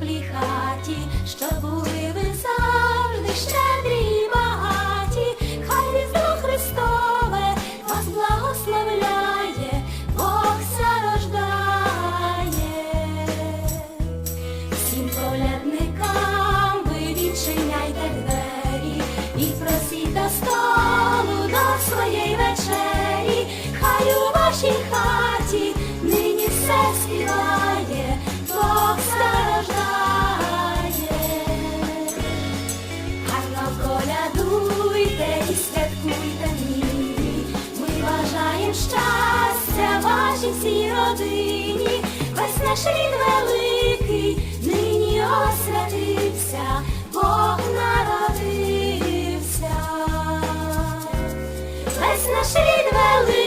теплій хаті, щоб були ви завжди щедрі і багаті, хай різдво Христове вас благословляє, Бог рождає. Всім колядникам ви відчиняйте двері і просіть до столу до своєї вечері, хай у вашій хаті нині все співає, щастя вашій всій родині. Весь наш рід великий нині освятився, Бог народився. Весь наш рід великий.